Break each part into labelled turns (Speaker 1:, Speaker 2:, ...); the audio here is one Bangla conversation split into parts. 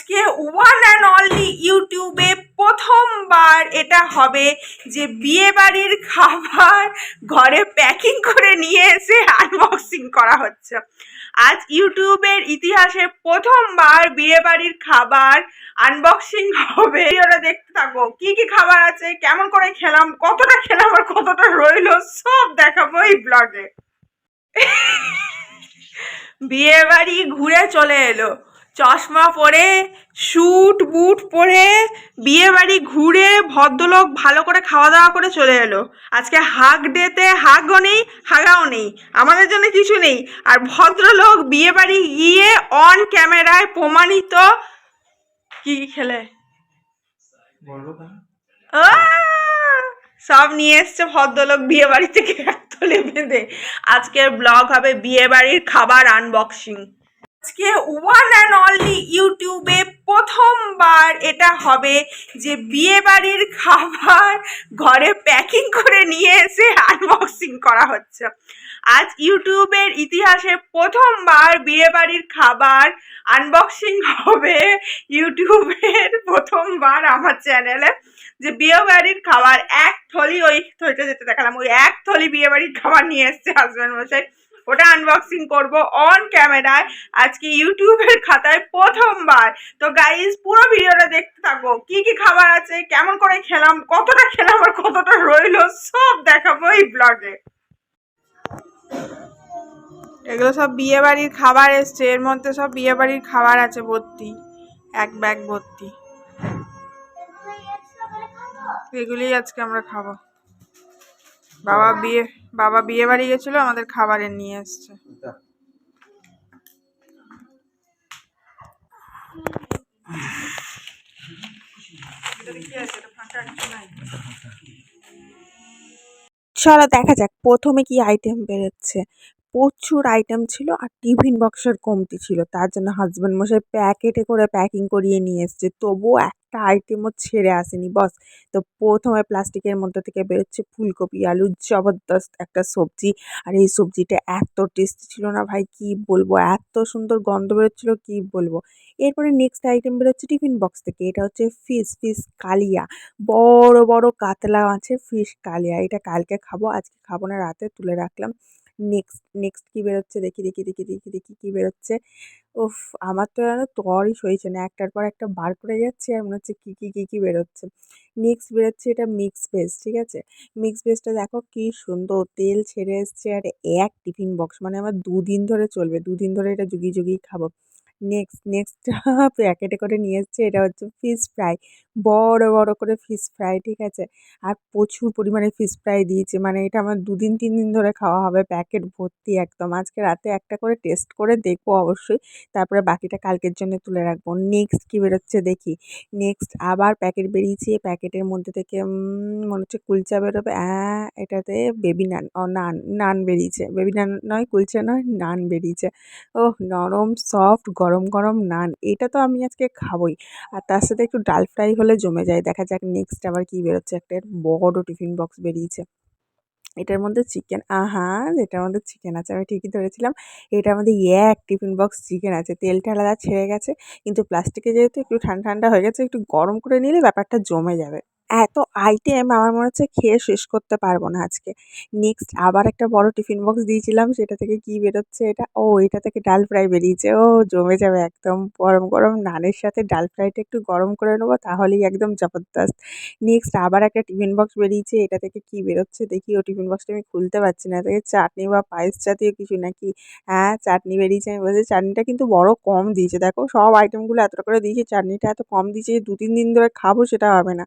Speaker 1: আজকে ওয়ান অ্যান্ড অনলি ইউটিউবে প্রথমবার এটা হবে যে বিয়ে বাড়ির খাবার ঘরে প্যাকিং করে নিয়ে এসে আনবক্সিং করা হচ্ছে। আজ ইউটিউবের ইতিহাসে প্রথমবার বিয়ে বাড়ির খাবার আনবক্সিং হবে। ওরা দেখতে থাকো। কি কি খাবার আছে? কেমন করে খেলাম? কতটা খেলাম আর কতটা রইল? সব দেখাবো এই ব্লগে বিয়ে বাড়ি ঘুরে চলে এলো। চশমা পরে স্যুট বুট পরে বিয়ে বাড়ি ঘুরে ভদ্রলোক ভালো করে খাওয়া দাওয়া করে চলে এলো। আজকে হাগ ডেতে হাগও নেই হাগাও নেই। আমাদের জন্য কিছু নেই। আর ভদ্রলোক বিয়ে বাড়ি গিয়ে অন ক্যামেরায় প্রমাণিত কি খেলে? সব নিয়ে এসছে ভদ্রলোক বিয়ে বাড়ি থেকে একতলে বেঁধে। আজকের ব্লগ হবে বিয়ে বাড়ির খাবার আনবক্সিং আজকে ওয়ান অ্যান্ড অনলি ইউটিউবে প্রথমবার এটা হবে যে বিয়ে বাড়ির খাবার ঘরে প্যাকিং করে নিয়ে এসে আনবক্সিং করা হচ্ছে। আজ ইউটিউবের ইতিহাসে প্রথমবার বিয়ে বাড়ির খাবার আনবক্সিং হবে ইউটিউবের প্রথমবার আমার চ্যানেলে যে বিয়ে বাড়ির খাবার এক থলি ওই থলিটা যেতে দেখালাম, ওই এক থলি বিয়ে বাড়ির খাবার নিয়ে এসছে হাজব্যান্ড মশাই। ওটা আনবক্সিং করব অন ক্যামেরায় আজকে ইউটিউবের খাতায় প্রথমবার। তো গাইজ পুরো ভিডিওটা দেখতে থাকো। কি কি খাবার আছে, কেমন করে খেলাম, কতটা খেলাম আর কতটা রইল, সব দেখাবো এই ব্লগে এগুলো সব বিয়ে বাড়ির খাবার এসছে। এর মধ্যে সব বিয়ে বাড়ির খাবার আছে, ভর্তি। এক ব্যাগ ভর্তি। এগুলি আজকে আমরা খাব। বাবা বিয়ে বাবা বিয়ে বাড়ি গেছিল, আমাদের খাবারের নিয়ে এসছে। চলো দেখা যাক, প্রথমে কি আইটেম বেরোচ্ছে। প্রচুর আইটেম ছিল আর টিফিন বক্সের কমতি ছিল। তার জন্য হাজব্যান্ড মশাই প্যাকেটে করে প্যাকিং করিয়ে নিয়ে এসছে। তবুও একটা আইটেমও ছেড়ে আসেনি বস তো প্রথমে প্লাস্টিকের মধ্যে থেকে বেরোচ্ছে ফুলকপি, আলু, জবরদস্ত একটা সবজি। আর এই সবজিটা এত টেস্টি ছিল না ভাই, কি বলব? এত সুন্দর গন্ধ বেরোচ্ছিল, কি বলব? এরপরে নেক্সট আইটেম বেরোচ্ছে টিফিন বক্স থেকে। এটা হচ্ছে ফিশ ফিশ কালিয়া। বড় বড় কাতলা মাছের ফিশ কালিয়া। এটা কালকে খাব, আজকে খাব না, রাতে তুলে রাখলাম। নেক্সট নেক্সট কী বেরোচ্ছে? দেখি দেখি দেখি দেখি দেখি কী বেরোচ্ছে। উফ, আমার তো যেন তরই সইছে না। একটার পর একটা বার করে যাচ্ছে আর মনে হচ্ছে কী কী কী কী বেরোচ্ছে। নেক্সট বেরোচ্ছে এটা মিক্স ভেজ ঠিক আছে? মিক্স ভেজটা দেখো কী সুন্দর, তেল ছেড়ে এসছে আর এক টিফিন বক্স মানে আমার দুদিন ধরে চলবে। দুদিন ধরে এটা জুগিয়ে জুগিয়ে খাব। নেক্সট নেক্সট প্যাকেটে করে নিয়ে এসছে, এটা হচ্ছে ফিশ ফ্রাই বড় বড় করে ফিশ ফ্রাই ঠিক আছে? আর প্রচুর পরিমাণে ফিশ ফ্রাই দিয়েছে। মানে এটা আমার দুদিন, তিন দিন ধরে খাওয়া হবে প্যাকেট ভর্তি একদম। আজকে রাতে একটা করে টেস্ট করে দেখব অবশ্যই। তারপরে বাকিটা কালকের জন্য তুলে রাখব। নেক্সট কী বেরোচ্ছে দেখি। নেক্সট আবার প্যাকেট বেরিয়েছে। প্যাকেটের মধ্যে থেকে মনে হচ্ছে কুলচা বেরোবে। হ্যাঁ এটাতে বেবি নান ও নান নান বেরিয়েছে। বেবি নান নয়, কুলচা নয় নান বেরিয়েছে। ওহ, নরম সফট গরম গরম নান এটা তো আমি আজকে খাবোই। আর তার সাথে একটু ডাল ফ্রাই হলে জমে যায়। দেখা যাক নেক্সট আবার কি বেরোচ্ছে। একটা বড় টিফিন বক্স বেরিয়েছে। এটার মধ্যে চিকেন আহা! এটার মধ্যে চিকেন আছে। আমি ঠিকই ধরেছিলাম। এটার মধ্যে এক টিফিন বক্স চিকেন আছে। তেলটা আলাদা ছেড়ে গেছে। কিন্তু প্লাস্টিকে যেহেতু একটু ঠান্ডা ঠান্ডা হয়ে গেছে, একটু গরম করে নিলে ব্যাপারটা জমে যাবে। এত আইটেম আমার মনে হচ্ছে খেয়ে শেষ করতে পারব না আজকে। নেক্সট আবার একটা বড় টিফিন বক্স দিয়েছিলাম, সেটা থেকে কি বেরোচ্ছে এটা? ও, এটা থেকে ডাল ফ্রাই বেরিয়েছে। ও, জমে যাবে একদম গরম গরম। নানের সাথে ডাল ফ্রাইটা একটু গরম করে নেব, তাহলেই একদম জবরদস্ত। নেক্সট আবার একটা টিফিন বক্স বেরিয়েছে, এটা থেকে কি বেরোচ্ছে দেখি। ও টিফিন বক্সটা আমি খুলতে পারছি না। এটাকে চাটনি বা পায়েস জাতীয় কিছু নাকি? হ্যাঁ চাটনি বেরিয়েছে, আমি বলছি চাটনিটা কিন্তু বড় কম দিয়েছে। দেখো সব আইটেমগুলো এতটা করে দিয়েছে, চাটনিটা এত কম দিয়েছে দু তিন দিন ধরে খাব সেটা হবে না।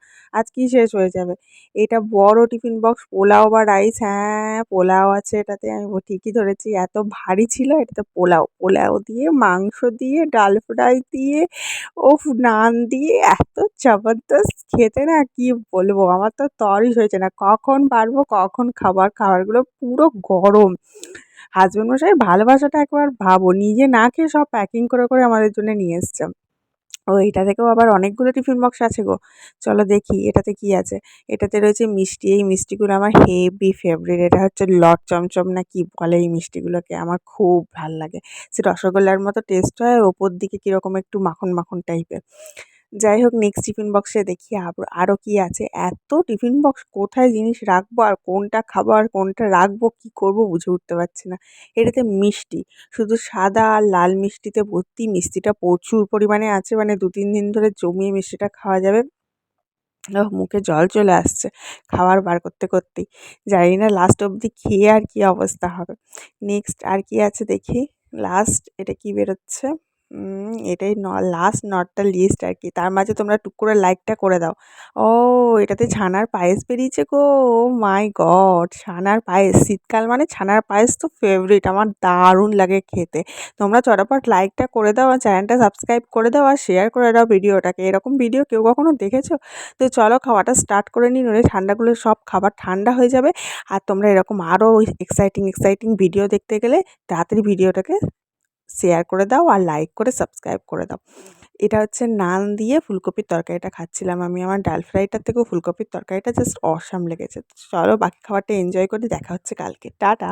Speaker 1: আজকেই শেষ হয়ে যাবে? এটা বড় টিফিন বক্স, পোলাও বা রাইস হ্যাঁ পোলাও আছে এটাতে, আমি ঠিকই ধরেছি, এত ভারী ছিল এটাতে পোলাও পোলাও দিয়ে, মাংস দিয়ে, ডাল ফ্রাই দিয়ে, ওফ, নান দিয়ে, এত জবরদস্ত খেতে না কি বলব, আমার তো তরই হয়েছে না, কখন পারব, কখন খাবার খাবারগুলো পুরো গরম। হাজবেন্ড মশাই ভালোবাসাটা একবার ভাবো, নিজে না খেয়ে সব প্যাকিং করে করে আমাদের জন্য নিয়ে এসছে। ও এটা থেকেও আবার অনেকগুলো টিফিন বক্স আছে গো। চলো দেখি এটাতে কি আছে। এটাতে রয়েছে মিষ্টি, এই মিষ্টিগুলো আমার হেভি ফেভারিট এটা হচ্ছে লট চমচম না কি বলে এই মিষ্টিগুলোকে? আমার খুব ভালো লাগে। সে রসগোল্লার মতো টেস্ট হয় ওপর দিকে কীরকম একটু মাখন মাখন টাইপের যাই হোক নেক্সট টিফিন বক্সে দেখি আরও কি আছে? এত টিফিন বক্স কোথায় জিনিস রাখব আর কোনটা খাব আর কোনটা রাখব, কি করব বুঝে উঠতে পারছি না। এটাতে মিষ্টি, শুধু সাদা আর লাল মিষ্টিতে ভর্তি, মিষ্টিটা প্রচুর পরিমাণে আছে মানে দু তিন দিন ধরে জমিয়ে মিষ্টিটা খাওয়া যাবে। মুখে জল চলে আসছে খাবার বার করতে করতেই। জানি না লাস্ট অবধি খেয়ে আর কি অবস্থা হবে। নেক্সট আর কি আছে দেখি? লাস্ট এটা কি বেরোচ্ছে? এটাই ন লাস্ট নট দ্য লিস্ট আর কি তার মাঝে তোমরা টুক করে লাইকটা করে দাও। ও, এটাতে ছানার পায়েস বেরিয়েছে গো। ও মাই গড ছানার পায়েস। শীতকাল মানে ছানার পায়েস তো ফেভারিট আমার দারুণ লাগে খেতে। তোমরা চটাপট লাইকটা করে দাও আর চ্যানেলটা সাবস্ক্রাইব করে দাও আর শেয়ার করে দাও ভিডিওটাকে। এরকম ভিডিও কেউ কখনো দেখেছ? তো চলো খাওয়াটা স্টার্ট করে নিন নইলে ঠান্ডাগুলো সব খাবার ঠান্ডা হয়ে যাবে। আর তোমরা এরকম আরও এক্সাইটিং এক্সাইটিং ভিডিও দেখতে গেলে তাড়াতাড়ি ভিডিওটাকে শেয়ার করে দাও আর লাইক করে সাবস্ক্রাইব করে দাও। এটা হচ্ছে নান দিয়ে ফুলকপির তরকারিটা খাচ্ছিলাম আমি। আমার ডাল ফ্রাইটার থেকেও ফুলকপির তরকারিটা জাস্ট অসাম লেগেছে। চলো বাকি খাবারটা এনজয় করে, দেখা হচ্ছে কালকে। টাটা!